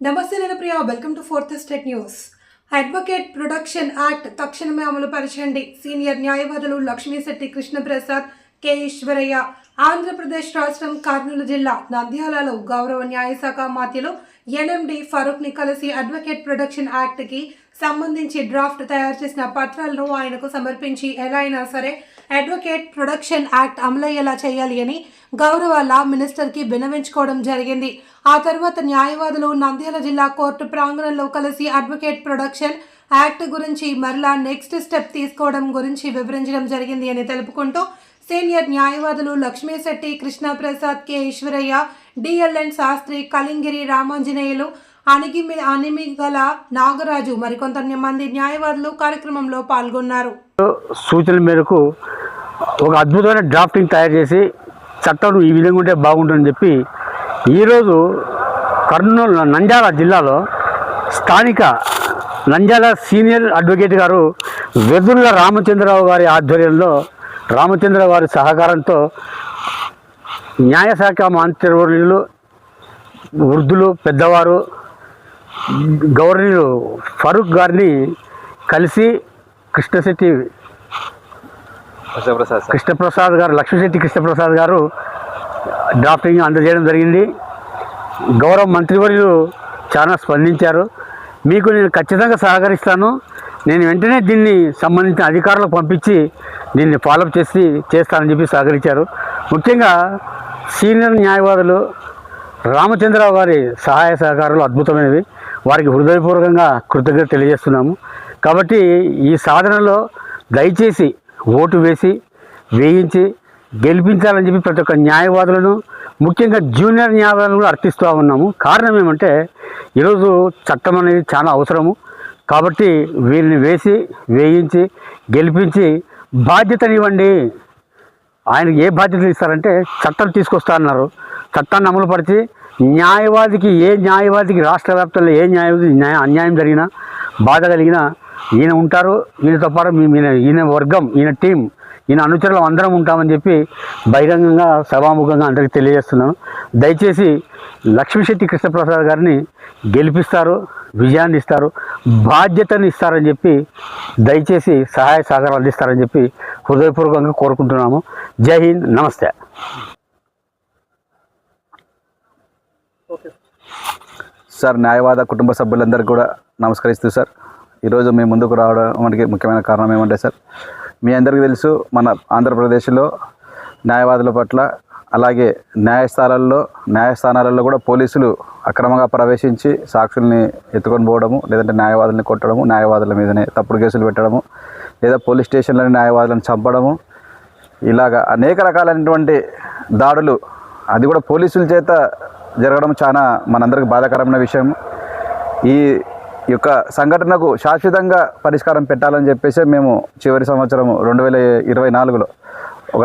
నమస్తే నేను Priya. Welcome to fourth state news advocate protection act తక్షణమే అమలు పరచండి సీనియర్ న్యాయవాదులు లక్ష్మీశెట్టి కృష్ణప్రసాద్ కె. ఈశ్వరయ్య ఆంధ్రప్రదేశ్ రాష్ట్రం కర్నూలు జిల్లా నంద్యాలలో గౌరవ న్యాయశాఖ మాత్యులు ఎన్ఎండి ఫరూక్ని కలిసి అడ్వకేట్ ప్రొడక్షన్ యాక్ట్కి సంబంధించి డ్రాఫ్ట్ తయారు చేసిన పత్రాలను ఆయనకు సమర్పించి ఎలా అయినా సరే అడ్వకేట్ ప్రొడక్షన్ యాక్ట్ అమలయ్యేలా చేయాలి అని గౌరవ లా మినిస్టర్కి వినవించుకోవడం జరిగింది. ఆ తర్వాత న్యాయవాదులు నంద్యాల జిల్లా కోర్టు ప్రాంగణంలో కలిసి అడ్వకేట్ ప్రొడక్షన్ యాక్ట్ గురించి మరలా నెక్స్ట్ స్టెప్ తీసుకోవడం గురించి వివరించడం జరిగింది అని తెలుపుకుంటూ సీనియర్ న్యాయవాదులు Lakshmisetty Krishnaprasad K. Eswaraiah D L N Sastry Kalingiri Ramanjaneyulu అణిగిమి అనిమిగల నాగరాజు మరికొంత మంది న్యాయవాదులు కార్యక్రమంలో పాల్గొన్నారు. సూచనల మేరకు ఒక అద్భుతమైన డ్రాఫ్టింగ్ తయారు చేసి చట్టం ఈ విధంగా ఉంటే బాగుంటుందని చెప్పి ఈరోజు కర్నూలు నంద్యాల జిల్లాలో స్థానిక నంద్యాల సీనియర్ అడ్వకేట్ గారు వెదుర్ల రామచంద్రరావు గారి ఆధ్వర్యంలో రామచంద్రరావు గారి సహకారంతో న్యాయశాఖ మంత్రివర్యులు వృద్ధులు పెద్దవారు గవర్నర్ ఫరూక్ గారిని కలిసి కృష్ణశెట్టి కృష్ణప్రసాద్ కృష్ణప్రసాద్ గారు లక్ష్మీశెట్టి కృష్ణప్రసాద్ గారు డ్రాఫ్టింగ్ అందజేయడం జరిగింది. గౌరవ మంత్రివర్యులు చాలా స్పందించారు. మీకు నేను ఖచ్చితంగా సహకరిస్తాను. నేను వెంటనే దీన్ని సంబంధించిన అధికారులకు పంపించి దీన్ని ఫాలోఅప్ చేసి చేస్తానని చెప్పి సహకరించారు. ముఖ్యంగా సీనియర్ న్యాయవాదులు రామచంద్రరావు గారి సహాయ సహకారాలు అద్భుతమైనవి. వారికి హృదయపూర్వకంగా కృతజ్ఞత తెలియజేస్తున్నాము. కాబట్టి ఈ సాధనలో దయచేసి ఓటు వేసి వేయించి గెలిపించాలని చెప్పి ప్రతి ఒక్క న్యాయవాదులను ముఖ్యంగా జూనియర్ న్యాయవాదులను కూడా అర్థిస్తూ ఉన్నాము. కారణం ఏమంటే ఈరోజు చట్టం అనేది చాలా అవసరము. కాబట్టి వీరిని వేసి వేయించి గెలిపించి బాధ్యతనివ్వండి. ఆయనకి ఏ బాధ్యతలు ఇస్తారంటే చట్టం తీసుకొస్తా అన్నారు. చట్టాన్ని అమలుపరిచి న్యాయవాదికి ఏ న్యాయవాదికి రాష్ట్ర వ్యాప్తంలో ఏ న్యాయవాది న్యాయ అన్యాయం జరిగినా బాధ కలిగినా ఈయన ఉంటారు. ఈయనతో పాటు మేము ఈయన ఈయన వర్గం ఈయన టీం ఈయన అనుచరులు అందరం ఉంటామని చెప్పి బహిరంగంగా సభాముఖంగా అందరికీ తెలియజేస్తున్నాను. దయచేసి లక్ష్మీశెట్టి కృష్ణప్రసాద్ గారిని గెలిపిస్తారు విజయాన్ని ఇస్తారు బాధ్యతను ఇస్తారని చెప్పి దయచేసి సహాయ సహకారాలు అందిస్తారని చెప్పి హృదయపూర్వకంగా కోరుకుంటున్నాము. జై హింద్. నమస్తే. సార్. న్యాయవాద కుటుంబ సభ్యులందరికీ కూడా నమస్కరిస్తూ సార్. ఈరోజు మేము ముందుకు రావడానికి ముఖ్యమైన కారణం ఏమంటే సార్ మీ అందరికీ తెలుసు మన ఆంధ్రప్రదేశ్లో న్యాయవాదుల పట్ల అలాగే న్యాయస్థానాల్లో న్యాయస్థానాలలో కూడా పోలీసులు అక్రమంగా ప్రవేశించి సాక్షుల్ని ఎత్తుకొని పోవడము లేదంటే న్యాయవాదుల్ని కొట్టడము న్యాయవాదుల మీదనే తప్పుడు కేసులు పెట్టడము లేదా పోలీస్ స్టేషన్లోని న్యాయవాదులను చంపడము ఇలాగా అనేక రకాలైనటువంటి దాడులు అది కూడా పోలీసుల చేత జరగడం చాలా మనందరికి బాధాకరమైన విషయం. ఈ యొక్క సంఘటనకు శాశ్వతంగా పరిష్కారం పెట్టాలని చెప్పేసి మేము చివరి సంవత్సరం రెండు వేల ఇరవై నాలుగులో ఒక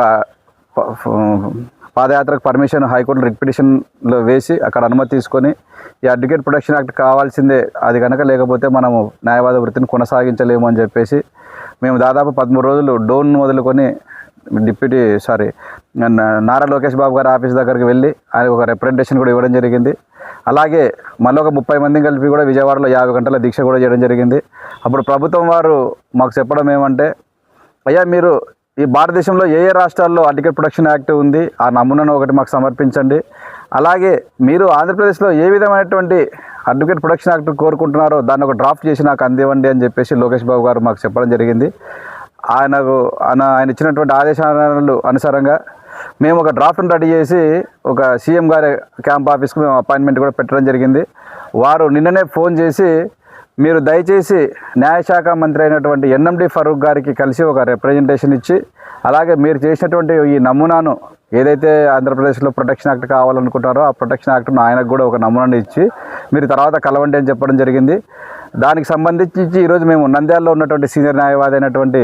పాదయాత్రకు పర్మిషన్ హైకోర్టు రిక్పిటిషన్లో వేసి అక్కడ అనుమతి తీసుకొని ఈ అడ్వకేట్ ప్రొటెక్షన్ యాక్ట్ కావాల్సిందే అది కనుక లేకపోతే మనము న్యాయవాద వృత్తిని కొనసాగించలేము అని చెప్పేసి మేము దాదాపు పదమూడు రోజులు డోన్ మొదలుకొని డిప్యూటీ సారీ నారా లోకేష్ బాబు గారి ఆఫీస్ దగ్గరికి వెళ్ళి ఆయన ఒక రిప్రజెంటేషన్ కూడా ఇవ్వడం జరిగింది. అలాగే మళ్ళీ ఒక ముప్పై మందిని కలిపి కూడా విజయవాడలో యాభై గంటల దీక్ష కూడా చేయడం జరిగింది. అప్పుడు ప్రభుత్వం వారు మాకు చెప్పడం ఏమంటే అయ్యా మీరు ఈ భారతదేశంలో ఏ ఏ రాష్ట్రాల్లో అడ్వకేట్ ప్రొడక్షన్ యాక్ట్ ఉంది ఆ నమూనాను ఒకటి మాకు సమర్పించండి. అలాగే మీరు ఆంధ్రప్రదేశ్లో ఏ విధమైనటువంటి అడ్వకేట్ ప్రొడక్షన్ యాక్ట్ కోరుకుంటున్నారో దాన్ని ఒక డ్రాఫ్ట్ చేసి నాకు అందివ్వండి అని చెప్పేసి లోకేష్ బాబు గారు మాకు చెప్పడం జరిగింది. ఆయనకు ఆయన ఆయన ఇచ్చినటువంటి ఆదేశాలు అనుసారంగా మేము ఒక డ్రాఫ్ట్ను రెడీ చేసి ఒక సీఎం గారి క్యాంప్ ఆఫీస్కి మేము అపాయింట్మెంట్ కూడా పెట్టడం జరిగింది. వారు నిన్ననే ఫోన్ చేసి మీరు దయచేసి న్యాయశాఖ మంత్రి అయినటువంటి ఎన్ఎండి ఫరూక్ గారికి కలిసి ఒక రిప్రజెంటేషన్ ఇచ్చి అలాగే మీరు చేసినటువంటి ఈ నమూనాను ఏదైతే ఆంధ్రప్రదేశ్లో ప్రొటెక్షన్ యాక్ట్ కావాలనుకుంటారో ఆ ప్రొటెక్షన్ యాక్ట్ను ఆయనకు కూడా ఒక నమూనాను ఇచ్చి మీరు తర్వాత కలవండి అని చెప్పడం జరిగింది. దానికి సంబంధించి ఈరోజు మేము నంద్యాలలో ఉన్నటువంటి సీనియర్ న్యాయవాది అయినటువంటి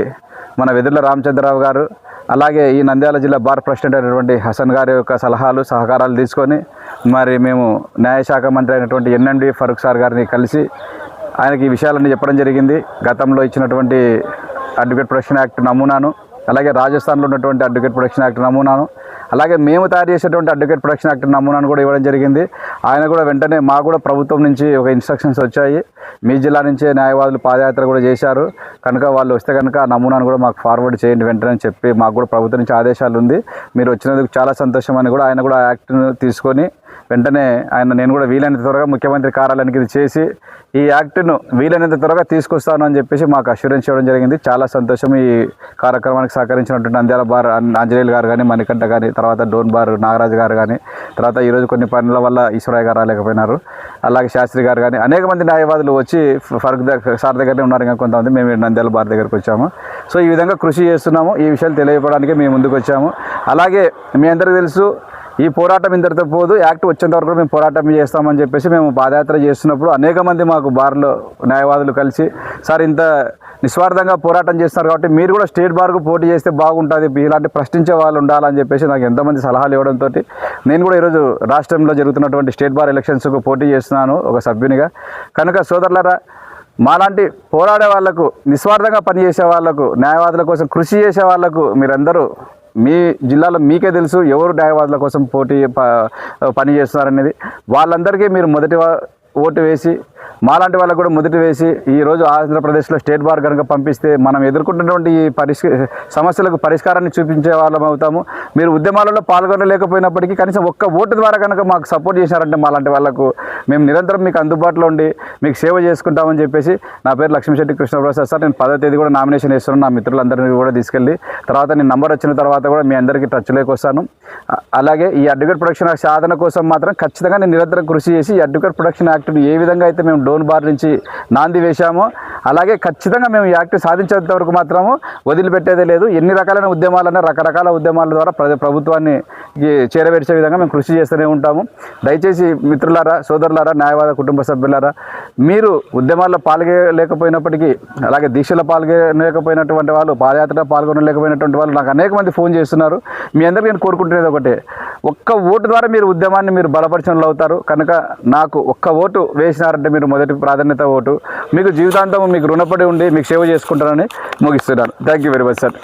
మన వెదుర్ల రామచంద్రరావు గారు అలాగే ఈ నంద్యాల జిల్లా బార్ ప్రెసిడెంట్ అయినటువంటి హసన్ గారి యొక్క సలహాలు సహకారాలు తీసుకొని మరి మేము న్యాయశాఖ మంత్రి అయినటువంటి ఎన్ఎండి ఫరూక్ సార్ గారిని కలిసి ఆయనకి ఈ విషయాలన్నీ చెప్పడం జరిగింది. గతంలో ఇచ్చినటువంటి అడ్వకేట్ ప్రొటెక్షన్ యాక్ట్ నమూనాను అలాగే రాజస్థాన్లో ఉన్నటువంటి అడ్వకేట్ ప్రొడక్షన్ యాక్ట్ నమూనాను అలాగే మేము తయారు చేసేటువంటి అడ్వకేట్ ప్రొడక్షన్ యాక్ట్ నమూనాను కూడా ఇవ్వడం జరిగింది. ఆయన కూడా వెంటనే మాకు కూడా ప్రభుత్వం నుంచి ఒక ఇన్స్ట్రక్షన్స్ వచ్చాయి. మీ జిల్లా నుంచే న్యాయవాదులు పాదయాత్ర కూడా చేశారు. కనుక వాళ్ళు వస్తే కనుక ఆ నమూనాను కూడా మాకు ఫార్వర్డ్ చేయండి వెంటనే చెప్పి మాకు కూడా ప్రభుత్వం నుంచి ఆదేశాలు ఉంది. మీరు వచ్చినందుకు చాలా సంతోషం అని కూడా ఆయన కూడా యాక్ట్ను తీసుకొని వెంటనే ఆయన నేను కూడా వీలైనంత త్వరగా ముఖ్యమంత్రి కార్యాలయానికి ఇది చేసి ఈ యాక్ట్ను వీలైనంత త్వరగా తీసుకొస్తాను అని చెప్పేసి మాకు అష్యూరెన్స్ ఇవ్వడం జరిగింది. చాలా సంతోషం ఈ కార్యక్రమానికి సహకరించినటువంటి నంద్యాల బార్ ఆంజనేయులు గారు కానీ మణికంఠ కానీ తర్వాత డోన్ బార్ నాగరాజు గారు కానీ తర్వాత ఈరోజు కొన్ని పనుల వల్ల ఈశ్వరయ్య గారు రాలేకపోయినారు. అలాగే శాస్త్రి గారు కానీ అనేక మంది న్యాయవాదులు వచ్చి ఫరక్ దగ్గర సార్ దగ్గరనే ఉన్నారు ఇంకా కొంతమంది. మేము నంద్యాల బార్ దగ్గరకు వచ్చాము. సో ఈ విధంగా కృషి చేస్తున్నాము. ఈ విషయాలు తెలియపడానికి మేము ముందుకు వచ్చాము. అలాగే మీ అందరికీ తెలుసు ఈ పోరాటం ఇంతటితో పోదు. యాక్ట్ వచ్చేంత వరకు మేము పోరాటం చేస్తామని చెప్పేసి మేము పాదయాత్ర చేస్తున్నప్పుడు అనేక మంది మాకు బార్లో న్యాయవాదులు కలిసి సార్ ఇంత నిస్వార్థంగా పోరాటం చేస్తున్నారు కాబట్టి మీరు కూడా స్టేట్ బార్కు పోటీ చేస్తే బాగుంటుంది. ఇలాంటి ప్రశ్నించే వాళ్ళు ఉండాలని చెప్పేసి నాకు ఎంతమంది సలహాలు ఇవ్వడంతో నేను కూడా ఈరోజు రాష్ట్రంలో జరుగుతున్నటువంటి స్టేట్ బార్ ఎలక్షన్స్కు పోటీ చేస్తున్నాను ఒక సభ్యునిగా. కనుక సోదరులరా మాలాంటి పోరాడే వాళ్ళకు నిస్వార్థంగా పనిచేసే వాళ్ళకు న్యాయవాదుల కోసం కృషి చేసే వాళ్ళకు మీరందరూ మీ జిల్లాలో మీకే తెలుసు ఎవరు న్యాయవాదుల కోసం పోటీ ప- పని వాళ్ళందరికీ మీరు మొదటి ఓటు వేసి మాలాంటి వాళ్ళకు కూడా మొదటి వేసి ఈరోజు ఆంధ్రప్రదేశ్లో స్టేట్ బార్ కనుక పంపిస్తే మనం ఎదుర్కొంటున్నటువంటి ఈ పరిష్ సమస్యలకు పరిష్కారాన్ని చూపించే వాళ్ళం అవుతాము. మీరు ఉద్యమాలలో పాల్గొనలేకపోయినప్పటికీ కనీసం ఒక్క ఓటు ద్వారా కనుక మాకు సపోర్ట్ చేశారంటే మాలాంటి వాళ్ళకు మేము నిరంతరం మీకు అందుబాటులో ఉండి మీకు సేవ చేసుకుంటామని చెప్పేసి నా పేరు లక్ష్మీశెట్టి కృష్ణప్రసాద్ సార్. నేను పదో తేదీ కూడా నామినేషన్ వేస్తున్నాను. నా మిత్రులందరినీ కూడా తీసుకెళ్ళి తర్వాత నేను నంబర్ వచ్చిన తర్వాత కూడా మీ అందరికీ టచ్లోకి వస్తాను. అలాగే ఈ అడ్వకేట్ ప్రొడక్షన్ యాక్ట్ సాధన కోసం మాత్రం ఖచ్చితంగా నేను నిరంతరం కృషి చేసి ఈ అడ్వకేట్ ప్రొడక్షన్ యాక్ట్ని ఏ విధంగా అయితే మేము డోన్ బార్ నుంచి నాంది వేశామో. అలాగే ఖచ్చితంగా మేము ఈ యాక్ట్ సాధించేంత వరకు మాత్రము వదిలిపెట్టేదే లేదు. ఎన్ని రకాలైన ఉద్యమాలన్నా రకరకాల ఉద్యమాల ద్వారా ప్రజ ప్రభుత్వాన్ని చేరవేర్చే విధంగా మేము కృషి చేస్తూనే ఉంటాము. దయచేసి మిత్రులారా సోదరులారా న్యాయవాద కుటుంబ సభ్యులారా మీరు ఉద్యమాల్లో పాల్గొలేకపోయినప్పటికీ అలాగే దీక్షలో పాల్గొనలేకపోయినటువంటి వాళ్ళు పాదయాత్రలో పాల్గొనలేకపోయినటువంటి వాళ్ళు నాకు అనేక మంది ఫోన్ చేస్తున్నారు. మీ అందరికీ నేను కోరుకుంటున్నది ఒకటే. ఒక్క ఓటు ద్వారా మీరు ఉద్యమాన్ని మీరు బలపరిచిన అవుతారు కనుక నాకు ఒక్క ఓటు వేసినారంటే మీరు మొదటి ప్రాధాన్యత ఓటు. మీకు జీవితాంతం మీకు రుణపడి ఉండి మీకు సేవ చేసుకుంటారని ముగిస్తున్నాను thank you very much sir